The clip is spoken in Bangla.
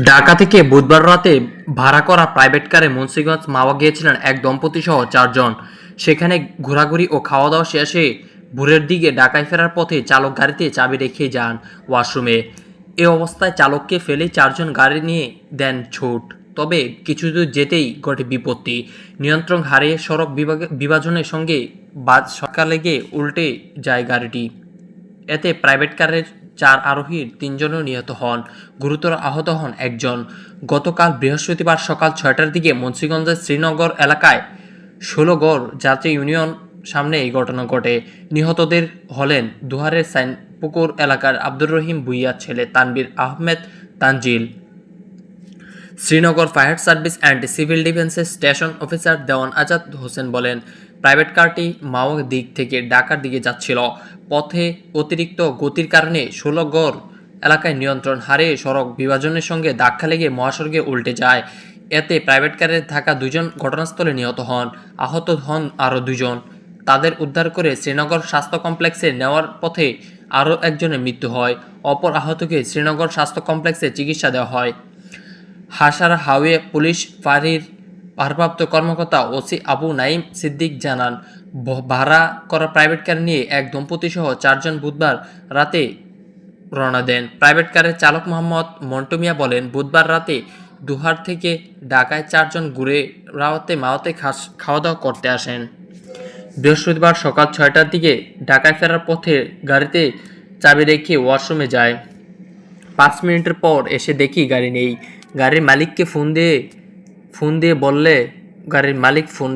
ঢাকা থেকে বুধবার রাতে ভাড়া করা প্রাইভেট কারে মুন্সিগঞ্জ মাওয়া গিয়েছিলেন এক দম্পতি সহ চারজন। সেখানে ঘোরাঘুরি ও খাওয়া দাওয়া শেষে ভোরের দিকে ঢাকায় ফেরার পথে চালক গাড়িতে চাবি রেখে যান ওয়াশরুমে। এ অবস্থায় চালককে ফেলে চারজন গাড়ি নিয়ে দেন ছুট। তবে কিছু দূর যেতেই ঘটে বিপত্তি। নিয়ন্ত্রণ হারিয়ে সড়ক বিভাজনের সঙ্গে বাদ সকালে গিয়ে উল্টে যায় গাড়িটি। এতে প্রাইভেট কারের চার আরোহীর তিনজনও নিহত হন। গুরুতর আহত হন একজন। গতকাল বৃহস্পতিবার সকাল ছয়টার দিকে মুন্সিগঞ্জের শ্রীনগর এলাকায় ষোলোগড় জাতীয় ইউনিয়ন সামনে এই ঘটনা ঘটে। নিহতদের হলেন দুহারের সাইনপুকুর এলাকার আব্দুর রহিম ভুইয়ার ছেলে Tanvir Ahmed Tanjil. Sreenagar fire service and civil ডিফেন্সের স্টেশন অফিসার দেওয়ান আজাদ হোসেন বলেন, প্রাইভেট কারটি মাও দিক থেকে ঢাকার দিকে যাচ্ছিল। পথে অতিরিক্ত গতির কারণে ষোলগড় এলাকায় নিয়ন্ত্রণ হারিয়ে সড়ক বিভাজনের সঙ্গে ধাক্কা লেগে মহাসড়কে উল্টে যায়। এতে প্রাইভেট কারে থাকা দুজন ঘটনাস্থলে নিহত হন, আহত হন আরও দুজন। তাদের উদ্ধার করে শ্রীনগর স্বাস্থ্য কমপ্লেক্সে নেওয়ার পথে আরও একজনের মৃত্যু হয়। অপর আহতকে শ্রীনগর স্বাস্থ্য কমপ্লেক্সে চিকিৎসা দেওয়া হয়। হাসার হাওয়ে পুলিশ ফাঁড়ির ভারপ্রাপ্ত কর্মকর্তা ওসি আবু নাইম সিদ্দিক জানান ভাড়া করা প্রাইভেট কার নিয়ে এক দম্পতি সহ চারজন বুধবার রাতে রওনা দেন। প্রাইভেট কারের চালক মোহাম্মদ মন্টু মিয়া বলেন, বুধবার রাতে দুহার থেকে ঢাকায় চারজন ঘুরে রাওয়াতে খাস খাওয়া দাওয়া করতে আসেন। বৃহস্পতিবার সকাল ছয়টার দিকে ঢাকায় ফেরার পথে গাড়িতে চাবি রেখে ওয়াশরুমে যায়। পাঁচ মিনিটের পর এসে দেখি গাড়ি নেই। গাড়ির মালিককে ফোন দিয়ে ফোন দিয়ে বললে গাড়ির মালিক ফোন